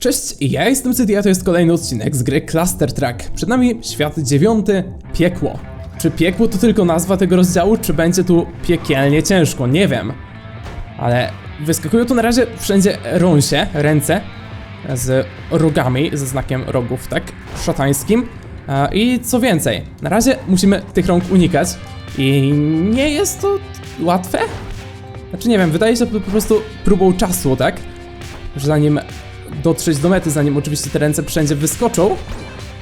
Cześć, ja jestem Cydia, a to jest kolejny odcinek z gry Cluster Track. Przed nami świat dziewiąty, piekło. Czy piekło to tylko nazwa tego rozdziału, czy będzie tu piekielnie ciężko? Nie wiem. Ale wyskakują tu na razie wszędzie rąsie, ręce z rogami, ze znakiem rogów, tak? Szatańskim. E, I co więcej, na razie musimy tych rąk unikać i nie jest to łatwe? Znaczy nie wiem, wydaje się to po prostu próbą czasu, tak? Że zanim dotrzeć do mety, zanim oczywiście te ręce wszędzie wyskoczą,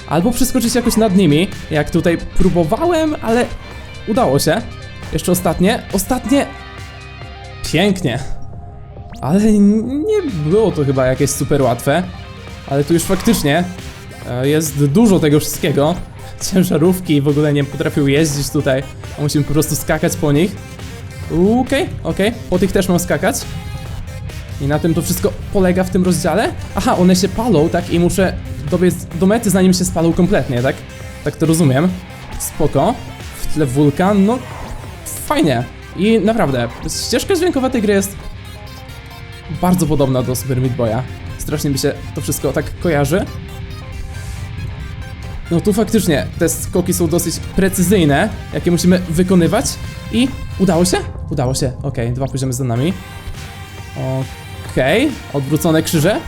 albo przeskoczyć jakoś nad nimi, jak tutaj próbowałem, ale udało się. Jeszcze ostatnie, ostatnie. Pięknie. Ale nie było to chyba jakieś super łatwe, ale tu już faktycznie e, jest dużo tego wszystkiego. Ciężarówki w ogóle nie potrafią jeździć tutaj, musimy po prostu skakać po nich. Okej, okej, po tych też mam skakać. I na tym to wszystko polega w tym rozdziale? Aha, one się palą, tak? I muszę dobiec do mety, zanim się spalą kompletnie, tak? Tak to rozumiem. Spoko. W tle wulkan, no... Fajnie. I naprawdę, ścieżka dźwiękowa tej gry jest bardzo podobna do Super Meat Boya. Strasznie mi się to wszystko tak kojarzy. No tu faktycznie te skoki są dosyć precyzyjne, jakie musimy wykonywać. I udało się? Udało się. Okej, dwa poziomy za nami. Okej, odwrócone krzyże?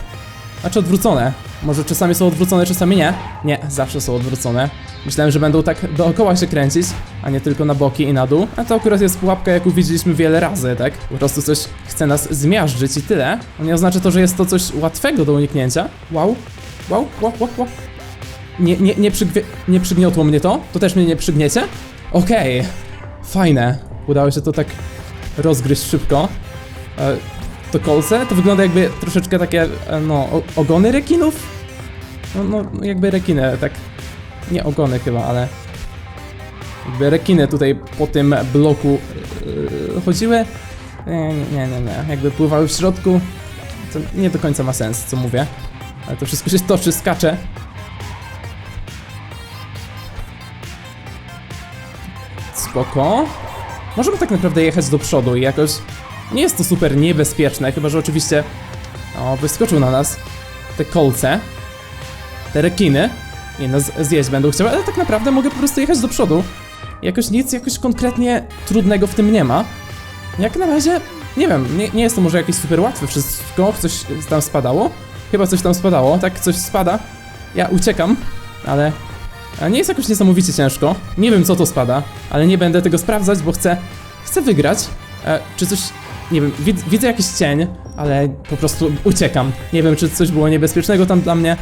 Znaczy odwrócone. Może czasami są odwrócone, czasami nie. Nie, zawsze są odwrócone. Myślałem, że będą tak dookoła się kręcić, a nie tylko na boki i na dół. A to akurat jest pułapka, jaką widzieliśmy wiele razy, tak? Po prostu coś chce nas zmiażdżyć i tyle. Nie oznacza to, że jest to coś łatwego do uniknięcia. Wow, wow, wow, wow, wow. Nie, nie, nie, nie przygniotło mnie to? To też mnie nie przygniecie? Okej, fajne. Udało się to tak rozgryźć szybko. To kolce, to wygląda jakby troszeczkę takie, e, no, ogony rekinów? No, no, jakby rekiny, tak, nie ogony chyba, ale jakby rekiny tutaj po tym bloku yy, chodziły. Nie, nie, nie, nie, jakby pływały w środku, to nie do końca ma sens, co mówię. Ale to wszystko się toczy, skacze. Spoko. Możemy tak naprawdę jechać do przodu i jakoś nie jest to super niebezpieczne, chyba że oczywiście o, wyskoczył na nas te kolce, te rekiny i nas zjeść będą chciały, ale tak naprawdę mogę po prostu jechać do przodu. Jakoś nic, jakoś konkretnie trudnego w tym nie ma. Jak na razie, nie wiem, nie, nie jest to może jakieś super łatwe wszystko, coś tam spadało. Chyba coś tam spadało, tak, coś spada. Ja uciekam, ale nie jest jakoś niesamowicie ciężko. Nie wiem co to spada, ale nie będę tego sprawdzać, bo chcę, chcę wygrać. E, czy coś, nie wiem, wid, widzę jakiś cień, ale po prostu uciekam. Nie wiem czy coś było niebezpiecznego tam dla mnie,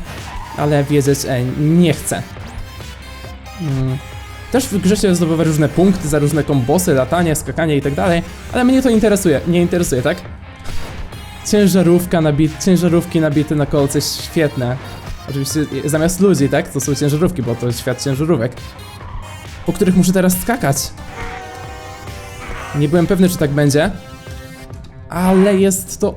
ale wiedzieć nie chcę. Mm. Też w grze się zdobywa różne punkty za różne kombosy, latanie, skakanie i tak dalej, ale mnie to interesuje, nie interesuje, tak? Ciężarówka nabit, ciężarówki nabite na kolce, świetne. Oczywiście e, zamiast ludzi, tak? To są ciężarówki, bo to świat ciężarówek. Po których muszę teraz skakać. Nie byłem pewny, czy tak będzie. Ale jest to...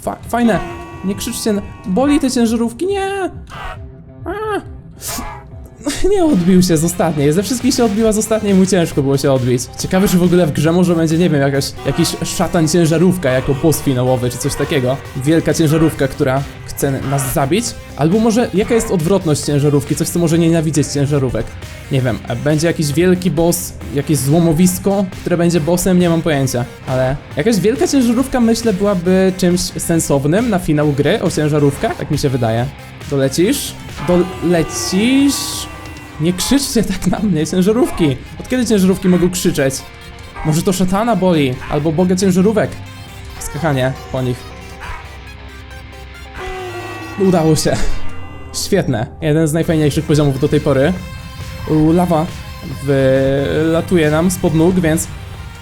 Fa fajne. Nie krzyczcie, boli te ciężarówki, nie! A! Nie odbił się z ostatniej. Ze wszystkich się odbiła z ostatniej, mu ciężko było się odbić. Ciekawe, czy w ogóle w grze może będzie, nie wiem, jakaś, jakiś szatan ciężarówka jako boss finałowy, czy coś takiego. Wielka ciężarówka, która chce nas zabić. Albo może jaka jest odwrotność ciężarówki, coś co może nienawidzieć ciężarówek. Nie wiem, będzie jakiś wielki boss, jakieś złomowisko, które będzie bossem, nie mam pojęcia. Ale jakaś wielka ciężarówka myślę byłaby czymś sensownym na finał gry o ciężarówkach, tak mi się wydaje. Dolecisz? Dolecisz? Nie krzyczcie tak na mnie, ciężarówki. Od kiedy ciężarówki mogą krzyczeć? Może to szatana boli, albo boga ciężarówek. Skakanie po nich. Udało się. Świetne. Jeden z najfajniejszych poziomów do tej pory. U, Lawa wylatuje nam spod nóg, więc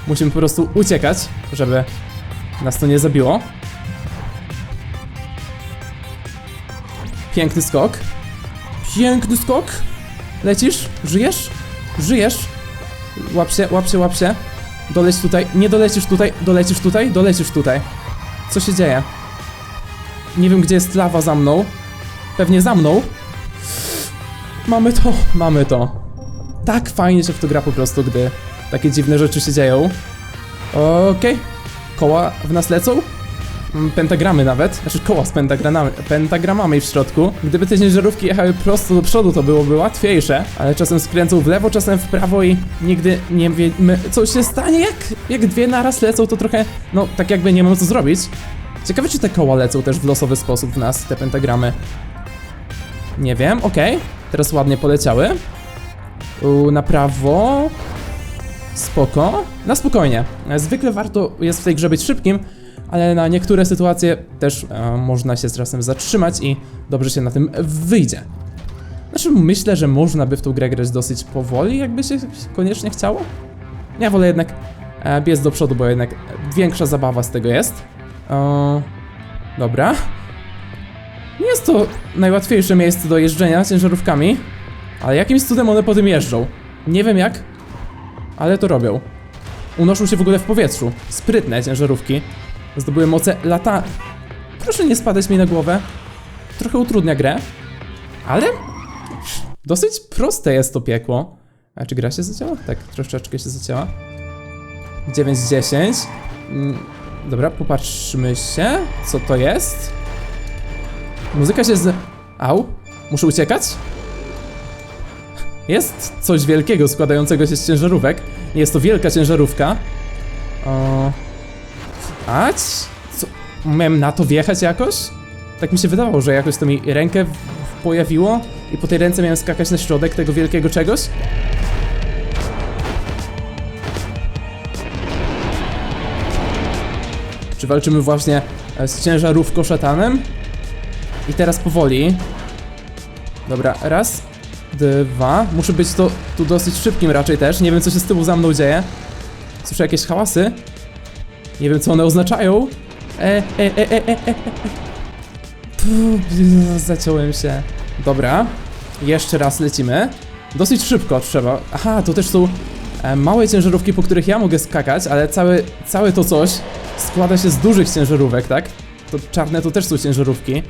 musimy po prostu uciekać, żeby nas to nie zabiło. Piękny skok. Piękny skok. Lecisz? Żyjesz? Żyjesz? Łap się, łap się, łap się. Doleć tutaj. Nie dolecisz tutaj. Dolecisz tutaj. Dolecisz tutaj. Co się dzieje? Nie wiem, gdzie jest lawa za mną. Pewnie za mną. Mamy to, mamy to. Tak fajnie się w to gra po prostu, gdy takie dziwne rzeczy się dzieją. Okej. Koła w nas lecą? Mm, pentagramy nawet, znaczy koła z pentagramami, pentagramami w środku. Gdyby te ciężarówki jechały prosto do przodu, to byłoby łatwiejsze, ale czasem skręcą w lewo, czasem w prawo i nigdy nie wiemy, co się stanie, jak, jak dwie naraz lecą, to trochę, no, tak jakby nie mam co zrobić. Ciekawe, czy te koła lecą też w losowy sposób w nas, te pentagramy. Nie wiem, okej. Teraz ładnie poleciały. U, na prawo. Spoko. Na spokojnie. Zwykle warto jest w tej grze być szybkim, ale na niektóre sytuacje też e, można się z czasem zatrzymać i dobrze się na tym wyjdzie. Znaczy, myślę, że można by w tą grę grać dosyć powoli, jakby się koniecznie chciało. Ja wolę jednak e, biec do przodu, bo jednak większa zabawa z tego jest. O, dobra. Nie jest to najłatwiejsze miejsce do jeżdżenia ciężarówkami, ale jakimś cudem one po tym jeżdżą. Nie wiem jak, ale to robią. Unoszą się w ogóle w powietrzu. Sprytne ciężarówki. Zdobyły moce lata. Proszę nie spadać mi na głowę. Trochę utrudnia grę, ale dosyć proste jest to piekło. A czy gra się zacięła? Tak, troszeczkę się zacięła. 9 z 10. Mm, Dobra, popatrzmy się, co to jest. Muzyka się z... Au, muszę uciekać? Jest coś wielkiego składającego się z ciężarówek. Jest to wielka ciężarówka. O... Ać? Co? Miałem na to wjechać jakoś? Tak mi się wydawało, że jakoś to mi rękę pojawiło i po tej ręce miałem skakać na środek tego wielkiego czegoś. Czy walczymy właśnie e, z ciężarówką szatanem? I teraz powoli. Dobra, raz, dwa. Muszę być to tu dosyć szybkim raczej też. Nie wiem, co się z tyłu za mną dzieje. Słyszę jakieś hałasy. Nie wiem, co one oznaczają. E, e, e, e, e, e. Puh, zaciąłem się. Dobra. Jeszcze raz lecimy. Dosyć szybko trzeba. Aha, to też są e, małe ciężarówki, po których ja mogę skakać, ale całe, całe to coś składa się z dużych ciężarówek, tak? To czarne to też są ciężarówki.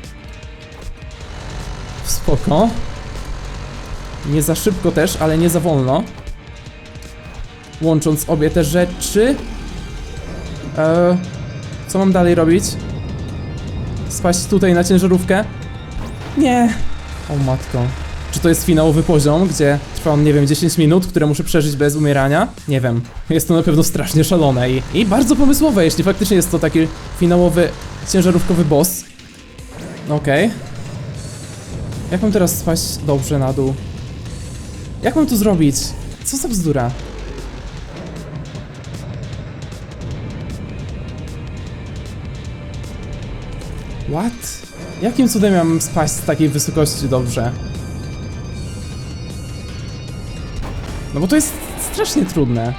Spoko. Nie za szybko też, ale nie za wolno. Łącząc obie te rzeczy. E, co mam dalej robić? Spaść tutaj na ciężarówkę? Nie. O matko. Czy to jest finałowy poziom, gdzie trwa on, nie wiem, 10 minut, które muszę przeżyć bez umierania? Nie wiem. Jest to na pewno strasznie szalone i, i bardzo pomysłowe, jeśli faktycznie jest to taki finałowy, ciężarówkowy boss. Okej. Jak mam teraz spaść dobrze na dół? Jak mam to zrobić? Co za bzdura? What? Jakim cudem miałem spaść z takiej wysokości dobrze? No bo to jest strasznie trudne.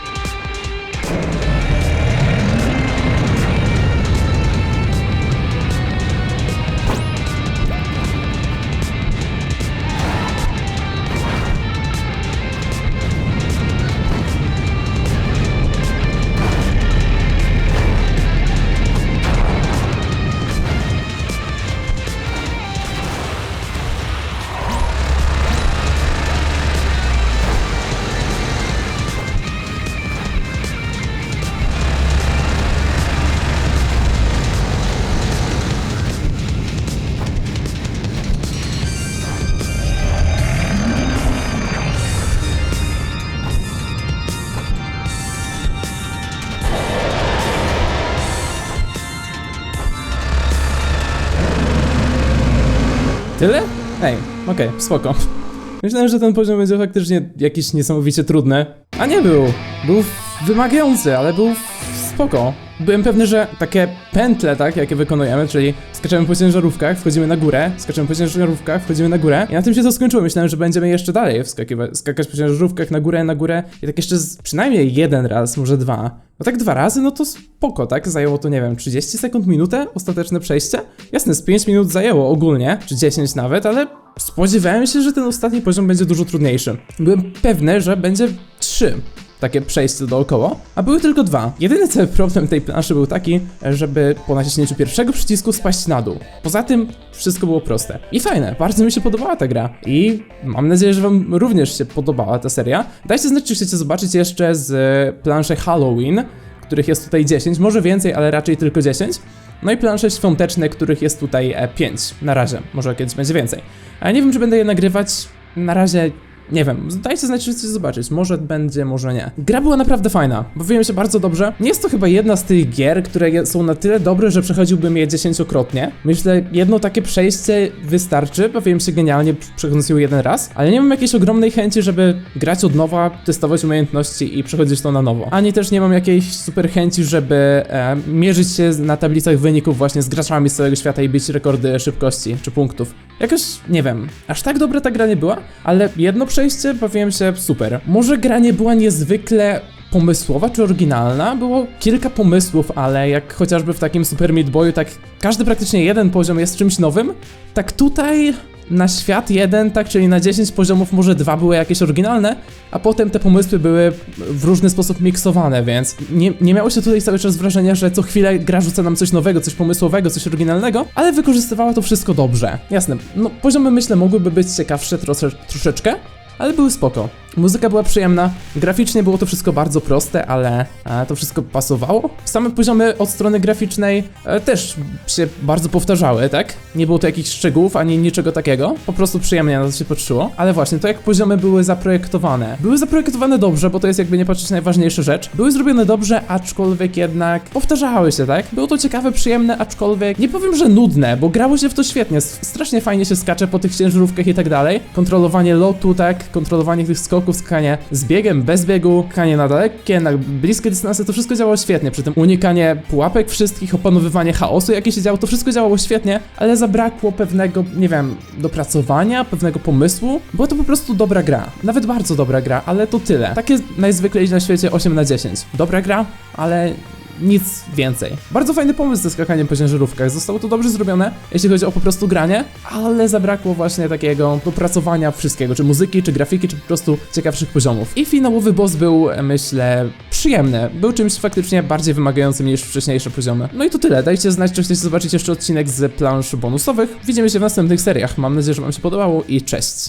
Tyle? Ej, okej, spoko. Myślałem, że ten poziom będzie faktycznie jakiś niesamowicie trudny. A nie był. Był wymagający, ale był spoko. Byłem pewny, że takie pętle, tak, jakie wykonujemy, czyli skaczemy po ciężarówkach, wchodzimy na górę, skaczemy po ciężarówkach, wchodzimy na górę i na tym się to skończyło. Myślałem, że będziemy jeszcze dalej skakać po ciężarówkach na górę, na górę i tak jeszcze przynajmniej jeden raz, może dwa. No tak dwa razy, no to spoko, tak? Zajęło to, nie wiem, 30 sekund, minutę, ostateczne przejście? Jasne, z 5 minut zajęło ogólnie, czy 10 nawet, ale spodziewałem się, że ten ostatni poziom będzie dużo trudniejszy. Byłem pewny, że będzie 3 takie przejście dookoła, a były tylko dwa. Jedyny cały problem tej planszy był taki, żeby po naciśnięciu pierwszego przycisku spaść na dół. Poza tym wszystko było proste. I fajne, bardzo mi się podobała ta gra. I mam nadzieję, że wam również się podobała ta seria. Dajcie znać, czy chcecie zobaczyć jeszcze z planszy Halloween, których jest tutaj 10, może więcej, ale raczej tylko 10. No i plansze świąteczne, których jest tutaj 5 na razie, może kiedyś będzie więcej. Ale nie wiem, czy będę je nagrywać, na razie nie wiem, dajcie znać, czy chcecie zobaczyć. Może będzie, może nie. Gra była naprawdę fajna, bawiłem się bardzo dobrze. Nie jest to chyba jedna z tych gier, które są na tyle dobre, że przechodziłbym je dziesięciokrotnie. Myślę, jedno takie przejście wystarczy, bawiłem się genialnie, przechodząc ją jeden raz, ale nie mam jakiejś ogromnej chęci, żeby grać od nowa, testować umiejętności i przechodzić to na nowo. Ani też nie mam jakiejś super chęci, żeby e, mierzyć się na tablicach wyników właśnie z graczami z całego świata i bić rekordy szybkości czy punktów. Jakoś, nie wiem, aż tak dobra ta gra nie była, ale jedno przejście bawiłem się super. Może gra nie była niezwykle pomysłowa czy oryginalna, było kilka pomysłów, ale jak chociażby w takim Super Meat Boyu, tak każdy praktycznie jeden poziom jest czymś nowym, tak tutaj na świat jeden, tak, czyli na 10 poziomów może dwa były jakieś oryginalne, a potem te pomysły były w różny sposób miksowane, więc nie, nie miało się tutaj cały czas wrażenia, że co chwilę gra rzuca nam coś nowego, coś pomysłowego, coś oryginalnego, ale wykorzystywała to wszystko dobrze. Jasne, no poziomy myślę mogłyby być ciekawsze trosze, troszeczkę, ale były spoko. Muzyka była przyjemna, graficznie było to wszystko bardzo proste, ale e, to wszystko pasowało. Same poziomy od strony graficznej e, też się bardzo powtarzały, tak? Nie było to jakichś szczegółów ani niczego takiego, po prostu przyjemnie na to się patrzyło. Ale właśnie, to jak poziomy były zaprojektowane. Były zaprojektowane dobrze, bo to jest jakby nie patrzeć najważniejsza rzecz. Były zrobione dobrze, aczkolwiek jednak powtarzały się, tak? Było to ciekawe, przyjemne, aczkolwiek nie powiem, że nudne, bo grało się w to świetnie. Strasznie fajnie się skacze po tych ciężarówkach i tak dalej. Kontrolowanie lotu, tak? Kontrolowanie tych skoków, skakanie z biegiem, bez biegu, skakanie na dalekie, na bliskie dystanse, to wszystko działało świetnie. Przy tym unikanie pułapek wszystkich, opanowywanie chaosu, jaki się działo, to wszystko działało świetnie, ale zabrakło pewnego, nie wiem, dopracowania, pewnego pomysłu. Była to po prostu dobra gra. Nawet bardzo dobra gra, ale to tyle. Takie najzwyklej na świecie 8 na 10. Dobra gra, ale nic więcej. Bardzo fajny pomysł ze skakaniem po ciężarówkach. Zostało to dobrze zrobione, jeśli chodzi o po prostu granie, ale zabrakło właśnie takiego dopracowania wszystkiego, czy muzyki, czy grafiki, czy po prostu ciekawszych poziomów. I finałowy boss był, myślę, przyjemny. Był czymś faktycznie bardziej wymagającym niż wcześniejsze poziomy. No i to tyle. Dajcie znać, czy chcecie zobaczyć jeszcze odcinek z plansz bonusowych. Widzimy się w następnych seriach. Mam nadzieję, że wam się podobało i cześć.